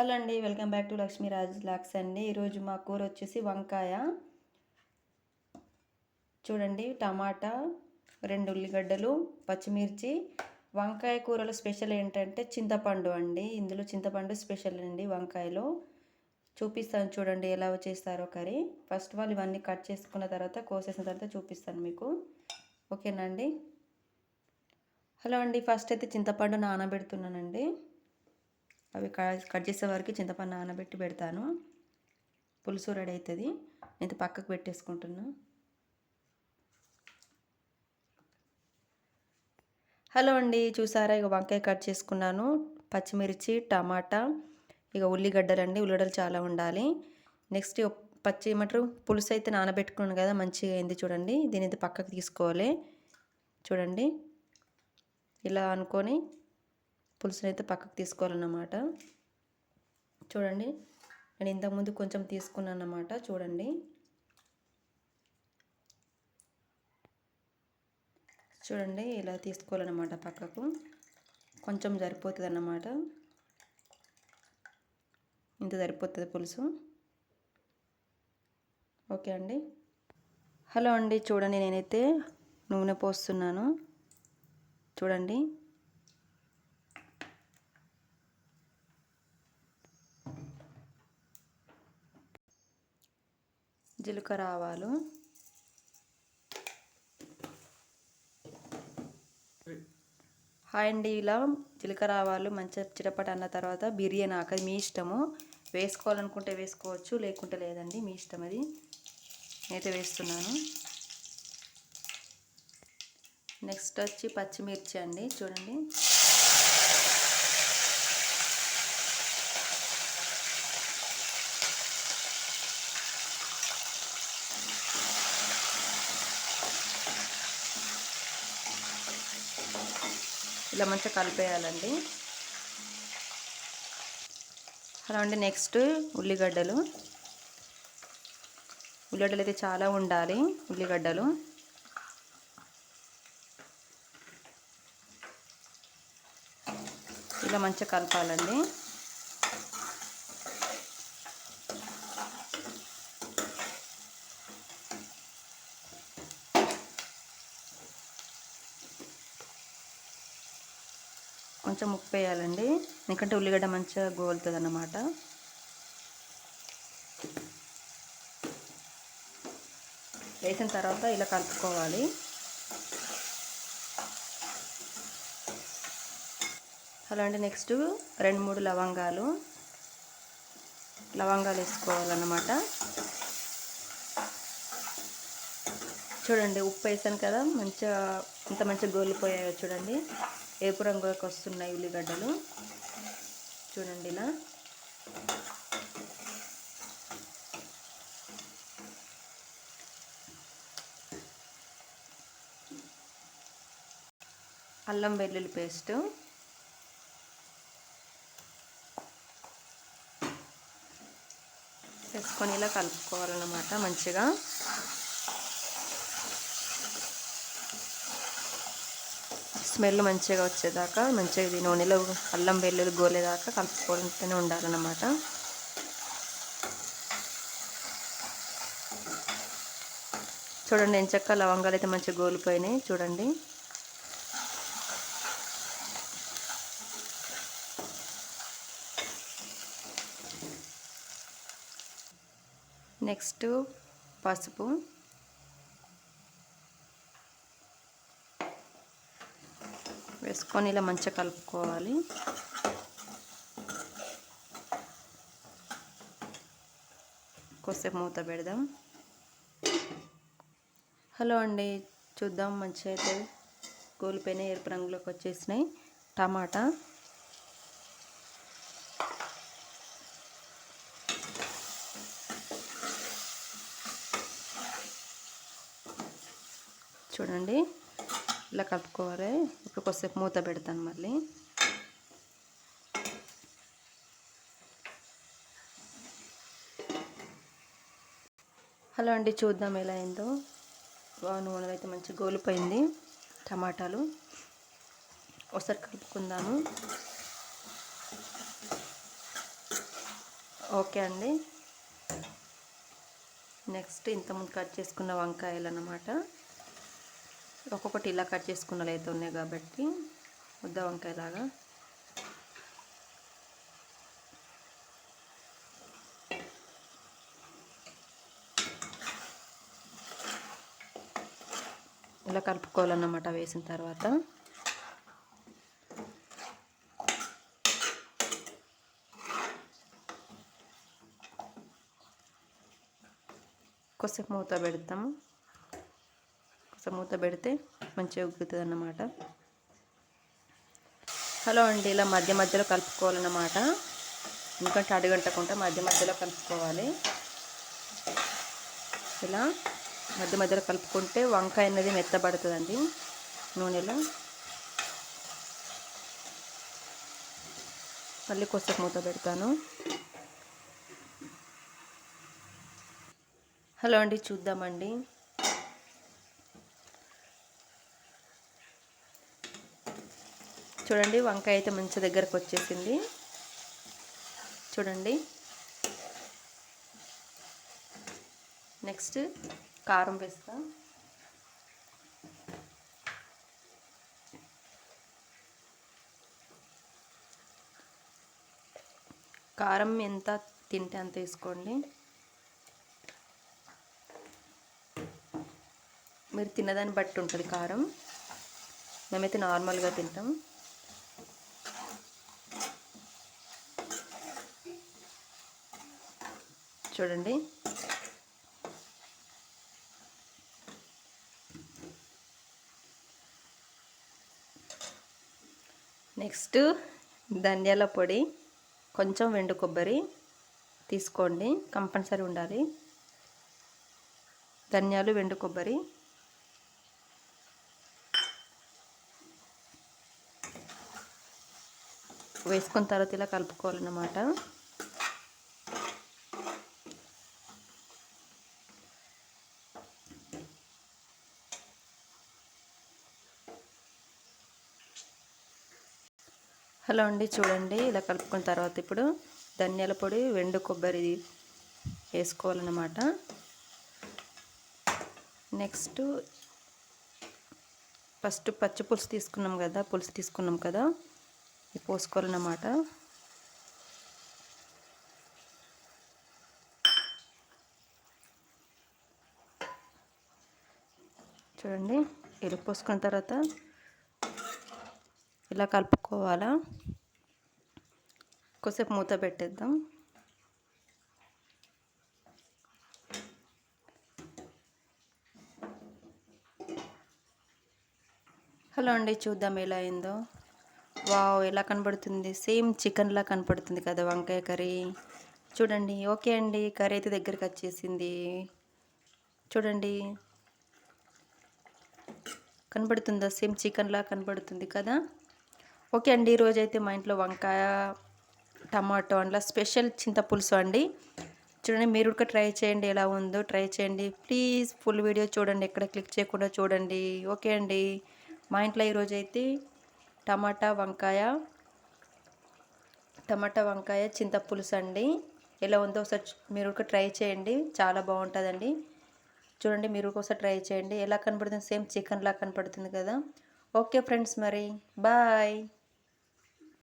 Hello అండి welcome back to Lakshmiraj లాక్స్ అండి. ఈరోజు మా కూర వచ్చేసి వంకాయ. చూడండి టమాటా రెండు ఉల్లిగడ్డలు పచ్చిమిర్చి. వంకాయ కూరలో స్పెషల్ ఏంటంటే చింతపండు అండి. ఇందులో చింతపండు స్పెషల్ అండి వంకాయలో. చూపిస్తాను చూడండి ఎలా చేస్తారో కర్రీ ఫస్ట్ ఆల్ ఇవన్నీ కట్ చేసుకున్న తర్వాత కోసేసిన తర్వాత చూపిస్తాను మీకు. ఓకేనా అండి? హలో అండి ఫస్ట్ అయితే చింతపండు నానబెడుతున్నానండి. అవి కట్ చేసే వరకు చింతపండు నానబెట్టి పెడతాను. పులుసు రెడీ అవుతుంది నేను పక్కకు పెట్టేసుకుంటున్నా. హలో అండి చూసారా? ఇక వంకాయ కట్ చేసుకున్నాను. పచ్చిమిర్చి టమాటా ఇక ఉల్లిగడ్డలు అండి ఉల్లిగడ్డలు చాలా ఉండాలి. నెక్స్ట్ పచ్చి ఏమంటారు? పులుసు అయితే నానబెట్టుకున్నాను కదా మంచిగా అయింది చూడండి. దీని అయితే పక్కకు తీసుకోవాలి. చూడండి. ఇలా అనుకొని పులుసుని అయితే పక్కకు తీసుకోవాలన్నమాట. చూడండి నేను ఇంతకుముందు కొంచెం తీసుకున్నాను అన్నమాట చూడండి. చూడండి ఇలా తీసుకోవాలన్నమాట పక్కకు. కొంచెం సరిపోతుంది అన్నమాట ఇంత సరిపోతుంది పులుసు. ఓకే అండి. హలో అండి చూడండి నేనైతే నూనె పోస్తున్నాను. చూడండి. జీలకర్ర ఆవాలు హాయ్ అండి ఇలా జీలకర్ర ఆవాలు మంచిగా చిటపట అన్న తర్వాత బిర్యానీ ఆకది మీ ఇష్టము. వేసుకోవాలనుకుంటే వేసుకోవచ్చు లేకుంటే లేదండి మీ ఇష్టం అది. నేనైతే వేస్తున్నాను. నెక్స్ట్ వచ్చి పచ్చిమిర్చి అండి చూడండి. ఇలా మంచిగా కలిపేయాలండి. అలా అండి నెక్స్ట్ ఉల్లిగడ్డలు. ఉల్లిగడ్డలు అయితే చాలా ఉండాలి ఉల్లిగడ్డలు. ఇలా మంచిగా కలపాలండి. కొంచెం ఉప్పు వేయాలండి. ఎందుకంటే ఉల్లిగడ్డ మంచిగా గోలుతుంది అన్నమాట వేసిన తర్వాత ఇలా కలుపుకోవాలి. అలాంటి నెక్స్ట్ రెండు మూడు లవంగాలు. లవంగాలు వేసుకోవాలన్నమాట. చూడండి ఉప్పు వేసాను కదా మంచిగా ఇంత మంచిగా గోలిపోయాయో చూడండి. ఏపు రంగులోకి వస్తున్నాయి ఉల్లిగడ్డలు. చూడండి ఇలా. అల్లం వెల్లుల్లి పేస్టు. వేసుకొని ఇలా కలుపుకోవాలన్నమాట మంచిగా. స్మెల్ మంచిగా వచ్చేదాకా మంచిగా ఇది నూనెలో అల్లం వెల్లుల్లి గోలేదాకా కలుపుకుంటూనే ఉండాలన్నమాట. చూడండి ఎంచక్క లవంగాలు అయితే మంచిగా గోలిపోయినాయి. చూడండి. నెక్స్ట్ పసుపు. వేసుకొని ఇలా మంచిగా కలుపుకోవాలి. కొద్దిసేపు మూత పెడదాం. హలో అండి చూద్దాం మంచిగా అయితే కూలిపోయిన ఎరుపు రంగులోకి వచ్చేసినాయి టమాటా. చూడండి. ఇలా కలుపుకోవాలి. ఇప్పుడు కొద్దిసేపు మూత పెడతాను మళ్ళీ. హలో అండి చూద్దాం ఎలా అయిందో. నూనె అయితే మంచి గోలిపోయింది. టమాటాలు. ఒకసారి కలుపుకుందాము. ఓకే అండి. నెక్స్ట్ ఇంతకుముందు కట్ చేసుకున్న వంకాయలు అన్నమాట. ఒక్కొక్కటి ఇలా కట్ చేసుకున్నలు అయితే ఉన్నాయి కాబట్టి ముద్ద వంకాయలాగా ఇలా కలుపుకోవాలన్నమాట వేసిన తర్వాత. కొద్దిసేపు మూత పెడతాము. కొద్దిసేపు మూత పెడితే మంచిగా ఉగ్గుతుంది అన్నమాట హలో అండి ఇలా మధ్య మధ్యలో కలుపుకోవాలన్నమాట. ఎందుకంటే అడుగంటకుండా మధ్య మధ్యలో కలుపుకోవాలి. ఇలా మధ్య మధ్యలో కలుపుకుంటే వంకాయ అనేది మెత్తబడుతుందండి. నూనెలో. మళ్ళీ కొద్దిసేపు మూత పెడతాను. హలో అండి చూద్దామండి. చూడండి వంకాయ అయితే మంచి దగ్గరకు వచ్చేసింది. చూడండి. నెక్స్ట్ కారం వేస్తా. కారం ఎంత తింటే అంత వేసుకోండి. మీరు తిన్నదాన్ని బట్టి ఉంటుంది కారం. మేమైతే నార్మల్గా తింటాం. చూడండి. నెక్స్ట్ ధనియాల పొడి కొంచెం వెండు కొబ్బరి తీసుకోండి కంపల్సరీ ఉండాలి. ధనియాలు వెండు కొబ్బరి. వేసుకున్న తర్వాత ఇలా కలుపుకోవాలన్నమాట. హలో అండి చూడండి. ఇలా కలుపుకున్న తర్వాత ఇప్పుడు ధనియాల పొడి వెండు కొబ్బరి వేసుకోవాలన్నమాట. నెక్స్ట్ ఫస్ట్ పచ్చి పులుసు తీసుకున్నాం కదా పులుసు తీసుకున్నాం కదా పోసుకోవాలన్నమాట. చూడండి ఎరుపు పోసుకున్న తర్వాత ఇలా కలుపుకోవాలా? కొద్దిసేపు మూత పెట్టేద్దాం. హలో అండి చూద్దాం ఎలా అయిందో. వావ్ ఎలా కనపడుతుంది సేమ్ చికెన్లా కనపడుతుంది కదా వంకాయ కర్రీ. చూడండి ఓకే అండి కర్రీ అయితే దగ్గరికి వచ్చేసింది. చూడండి. కనబడుతుందా? సేమ్ చికెన్లా కనబడుతుంది కదా. ఓకే అండి ఈరోజు అయితే మా ఇంట్లో వంకాయ టమాటో అందులో స్పెషల్ చింతపులుసు అండి. చూడండి మీరు కూడా ట్రై చేయండి ఎలా ఉందో ట్రై చేయండి. ప్లీజ్ ఫుల్ వీడియో చూడండి ఎక్కడ క్లిక్ చేయకుండా చూడండి. ఓకే అండి మా ఇంట్లో ఈరోజు అయితే టమాటా వంకాయ టమాటా వంకాయ చింతపులుసు అండి. ఎలా ఉందో ఒకసారి మీరు కూడా ట్రై చేయండి చాలా బాగుంటుందండి. చూడండి మీరు ఒకసారి ట్రై చేయండి. ఎలా కనపడుతుంది సేమ్ చికెన్ లా కనపడుతుంది కదా. ఓకే ఫ్రెండ్స్ మరి బాయ్.